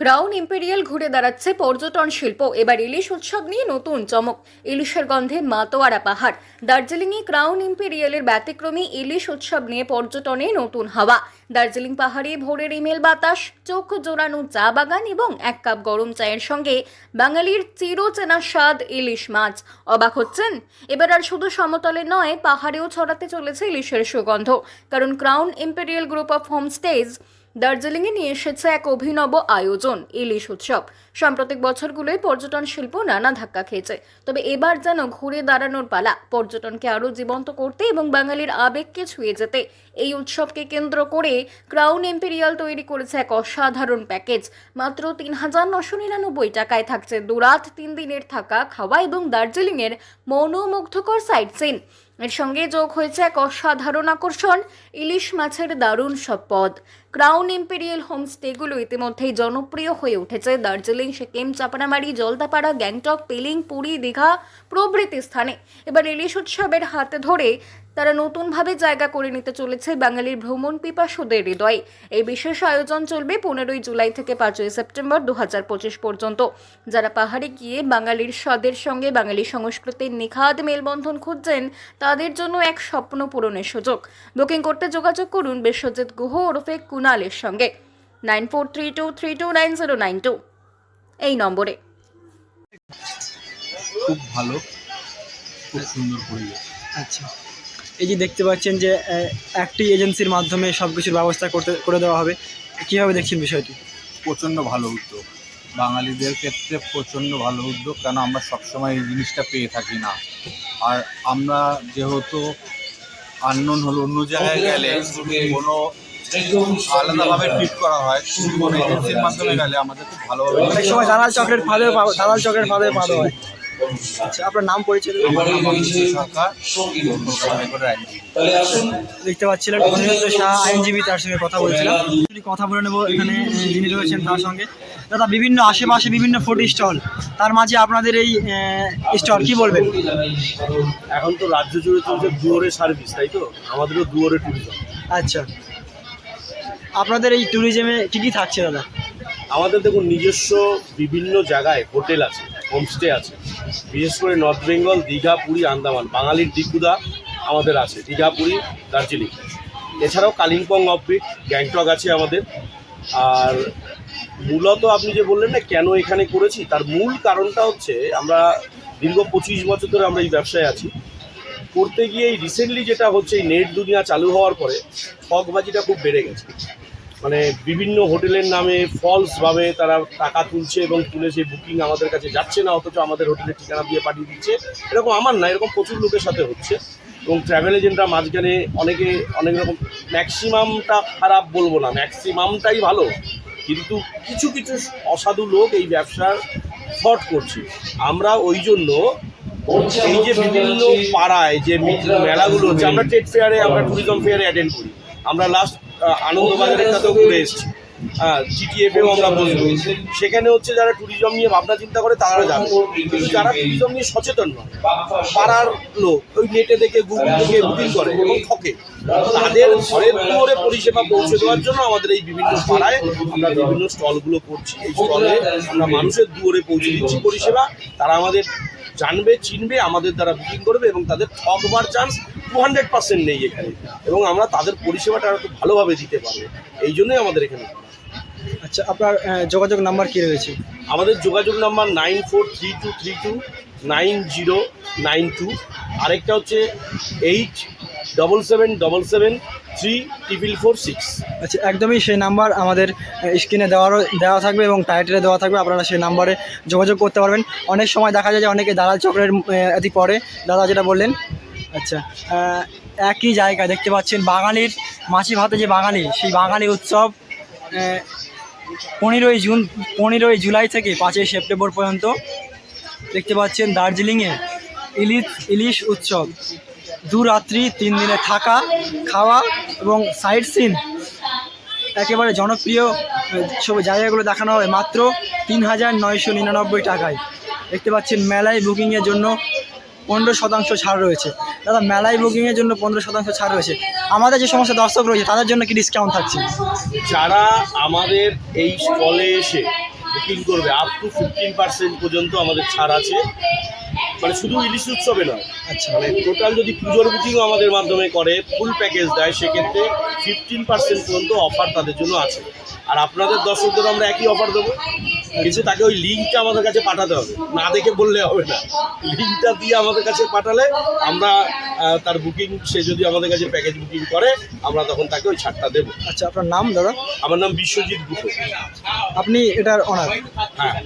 Crown imperial ঘুরে দাঁড়াচ্ছে পর্যটন শিল্প। এবার ইলিশ উৎসব নিয়ে নতুন চমক। ইলিশের গন্ধে মাতোয়ারা পাহাড়। দার্জিলিংয়ে ক্রাউন ইম্পেরিয়ালের ব্যতিক্রমী ইলিশ উৎসব নিয়ে পর্যটনে নতুন হাওয়া। দার্জিলিং পাহাড়ে ভোরের ইমেল বাতাস, চোখ জোড়ানো চা বাগান এবং এক কাপ গরম চায়ের সঙ্গে বাঙালির চিরচেনা স্বাদ ইলিশ মাছ। অবাক হচ্ছেন? এবার আর শুধু সমতলে নয়, পাহাড়েও ছড়াতে চলেছে ইলিশের সুগন্ধ। কারণ crown imperial group of homestays দার্জিলিংয়ে নিয়ে এসেছে এক অভিনব আয়োজন, ইলিশ উৎসব। সাম্প্রতিক বছরগুলোয় পর্যটন শিল্প নানা ধাক্কা খেয়েছে। তবে এবার যেন ঘুরে দাঁড়ানোর পালা, পর্যটনকে আরও জীবন্ত করতে এবং বাঙালির আবেগকে ছুঁয়ে যেতে। এই উৎসবকে কেন্দ্র করে ক্রাউন এম্পেরিয়াল তৈরি করেছে এক অসাধারণ প্যাকেজ। মাত্র তিন হাজার নশো নিরানব্বই টাকায় থাকছে দুরাত তিন দিনের থাকা খাওয়া এবং দার্জিলিংয়ের মনোমুগ্ধকর সাইট সিন। এর সঙ্গে যোগ হয়েছে এক অসাধারণ আকর্ষণ, ইলিশ মাছের দারুণ সব পদ। ক্রাউন ইম্পেরিয়াল হোমস্টেগুলো ইতিমধ্যেই জনপ্রিয় হয়ে উঠেছে। দার্জিলিং, সিকিম, চাপানামারি, জলদাপাড়া, গ্যাংটক, পেলিং, পুরী, দীঘা প্রভৃতি স্থানে। এবার ইলিশ উৎসবের হাতে ধরে তারা নতুনভাবে জায়গা করে নিতে চলেছে বাঙালির ভ্রমণ পিপাসুদের হৃদয়ে। এই বিশেষ আয়োজন চলবে পনেরোই জুলাই থেকে পাঁচই সেপ্টেম্বর দু হাজার পঁচিশ পর্যন্ত। যারা পাহাড়ে গিয়ে বাঙালির স্বাদের সঙ্গে বাঙালি সংস্কৃতির নিখাদ মেলবন্ধন খুঁজছেন তাদের জন্য এক স্বপ্ন পূরণের সুযোগ। বুকিং করতে যোগাযোগ করুন বিশ্বজিৎ গুহ ওরফে কুনালের সঙ্গে। Nine four three two three two nine zero nine two. এই নম্বরে। খুব ভালো খুব সুন্দর পরিবেশ। আচ্ছা। এই যে দেখতে পাচ্ছেন যে একটি এজেন্সির মাধ্যমে সব কিছুর ব্যবস্থা করতে করে দেওয়া হবে। কীভাবে দেখছেন বিষয়টি? প্রচণ্ড ভালো উদ্যোগ। বাঙালিদের ক্ষেত্রে প্রচণ্ড ভালো উদ্যোগ কেন আমরা সবসময় এই জিনিসটা পেয়ে থাকি না। আর আমরা যেহেতু আননোন হলো অন্য জায়গায় গেলে কোনো আলাদাভাবে ট্রিট করা হয় কোনো এজেন্সির মাধ্যমে গেলে আমাদের খুব ভালোভাবে অনেক সময় দালাল চক্রের ফাঁদে পা- দালাল চক্রের ফাঁদে পাওয়া হয়। আচ্ছা আপনার নাম পরিচয় দেখতে পাচ্ছিলেন অনিরুদ্ধ শাহ আইনজীবী তার সঙ্গে কথা বলছিলাম। কথা বলে নেব এখানে যিনি রয়েছেন তার সঙ্গে। দাদা বিভিন্ন আশেপাশে বিভিন্ন ফুড স্টল তার মাঝে আপনাদের এই স্টল কি বলবেন? এখন তো রাজ্য জুড়ে চলছে দুয়ারে সার্ভিস তাই তো? আমাদেরও দুয়ারে ট্যুরিজম আচ্ছা। আপনাদের এই ট্যুরিজমে কি কি থাকছে দাদা? আমাদের দেখুন নিজস্ব বিভিন্ন জায়গায় হোটেল আছে। হোমস্টে আছে। বিশেষ করে নর্থ বেঙ্গল, দীঘা, পুরী, আন্দামান। বাঙালির দিকুদা আমাদের আছে, দীঘা, পুরী, দার্জিলিং। এছাড়াও কালিম্পং অফবিট গ্যাংটক আছে আমাদের। আর মূলত আপনি যে বললেন না কেন এখানে করেছি, তার মূল কারণটা হচ্ছে আমরা দীর্ঘ পঁচিশ বছর ধরে আমরা এই ব্যবসায় আছি। করতে গিয়ে এই রিসেন্টলি যেটা হচ্ছে এই নেট দুনিয়া চালু হওয়ার পরে ঠকবাজিটা খুব বেড়ে গেছে। মানে বিভিন্ন হোটেলের নামে ফলসভাবে তারা টাকা তুলছে এবং তুলে সেই বুকিং আমাদের কাছে যাচ্ছে না, অথচ আমাদের হোটেলের ঠিকানা দিয়ে পাঠিয়ে দিচ্ছে। এরকম আমার না, এরকম প্রচুর লোকের সাথে হচ্ছে। এবং ট্রাভেল এজেন্টরা মাঝখানে অনেকে, অনেক রকম ম্যাক্সিমামটা খারাপ বলব না ম্যাক্সিমামটাই ভালো। কিন্তু কিছু কিছু অসাধু লোক এই ব্যবসার ফট করছে। আমরা ওই জন্য এই যে বিভিন্ন পাড়ায় যে মেলাগুলো হচ্ছে, আমরা ট্রেড ফেয়ারে, আমরা ট্যুরিজম ফেয়ারে অ্যাটেন্ড করি। আমরা লাস্ট আনন্দবাজারেরটাতেও ঘুরে এসেছি। জিটিএফেও আমরা বসবো। সেখানে হচ্ছে যারা ট্যুরিজম নিয়ে ভাবনা চিন্তা করে, তারা যাবে। কিন্তু যারা ট্যুরিজম নিয়ে সচেতন নয়, পাড়ার লোক, ওই নেটে দেখে গুগল থেকে বুকিং করে এবং ঠকে, তাদের ঘরের দুয়ারে পরিষেবা পৌঁছে দেওয়ার জন্য আমাদের এই বিভিন্ন পাড়ায় আমরা বিভিন্ন স্টলগুলো করছি। এই স্টলে আমরা মানুষের দুয়ারে পৌঁছে দিচ্ছি পরিষেবা। তারা আমাদের জানবে, চিনবে, আমাদের দ্বারা বুকিং করবে এবং তাদের ঠকবার চান্স হান্ড্রেড পার্সেন্ট নেই এখানে। এবং আমরা তাদের পরিষেবাটা আরও খুব ভালোভাবে দিতে পারব। এই জন্যই আমাদের এখানে। আচ্ছা আপনার যোগাযোগ নাম্বার কি রয়েছে? আমাদের যোগাযোগ number nine four three two three two nine zero nine two আরেকটা হচ্ছে eight double seven double seven three triple four six আচ্ছা একদমই সেই নাম্বার আমাদের স্ক্রিনে দেওয়ারও দেওয়া থাকবে এবং টাইটেলে দেওয়া থাকবে। আপনারা সেই নাম্বারে যোগাযোগ করতে পারবেন। অনেক সময় দেখা যায় যে অনেকে দালাল চক্রের এটি পড়ে দাদা যেটা বললেন আচ্ছা একই জায়গায় দেখতে পাচ্ছেন বাঙালির মাছি ভাতে যে বাঙালি, সেই বাঙালি উৎসব পনেরোই জুন, পনেরোই জুলাই থেকে পাঁচই সেপ্টেম্বর পর্যন্ত দেখতে পাচ্ছেন দার্জিলিংয়ে ইলিশ ইলিশ উৎসব। দু রাত্রি তিন দিনে থাকা, খাওয়া এবং সাইট সিন একেবারে জনপ্রিয় সব জায়গাগুলো দেখানো হবে মাত্র তিন হাজার নয়শো নিরানব্বই টাকায়। দেখতে পাচ্ছেন মেলায় বুকিংয়ের জন্য পনেরো শতাংশ ছাড় রয়েছে। দাদা, মেলায় বুকিংয়ের জন্য পনেরো শতাংশ ছাড় রয়েছে। আমাদের যে সমস্ত দর্শক রয়েছে, তাদের জন্য কি ডিসকাউন্ট থাকছে? যারা আমাদের এই স্টলে এসে বুকিং করবে আপ টু ফিফটিন পার্সেন্ট পর্যন্ত আমাদের ছাড় আছে। মানে শুধু ইলিশ উৎসবে নয়। আচ্ছা। মানে টোটাল যদি পুজোর বুকিংও আমাদের মাধ্যমে করে ফুল প্যাকেজ দেয় সেক্ষেত্রে ফিফটিন পার্সেন্ট পর্যন্ত অফার তাদের জন্য আছে। আর আপনাদের দর্শকদের আমরা একই অফার দেবো। কিন্তু তাকে ওই লিঙ্কটা আমাদের কাছে পাঠাতে হবে। না দেখে বললে হবে না। লিঙ্কটা দিয়ে আমাদের কাছে পাঠালে আমরা তার বুকিং সে যদি আমাদের কাছে প্যাকেজ বুকিং করে আমরা তখন তাকে ওই ছাড়টা দেবো। আচ্ছা আপনার নাম দাদা? আমার নাম বিশ্বজিৎ গুহ আপনি এটার অনার হ্যাঁ।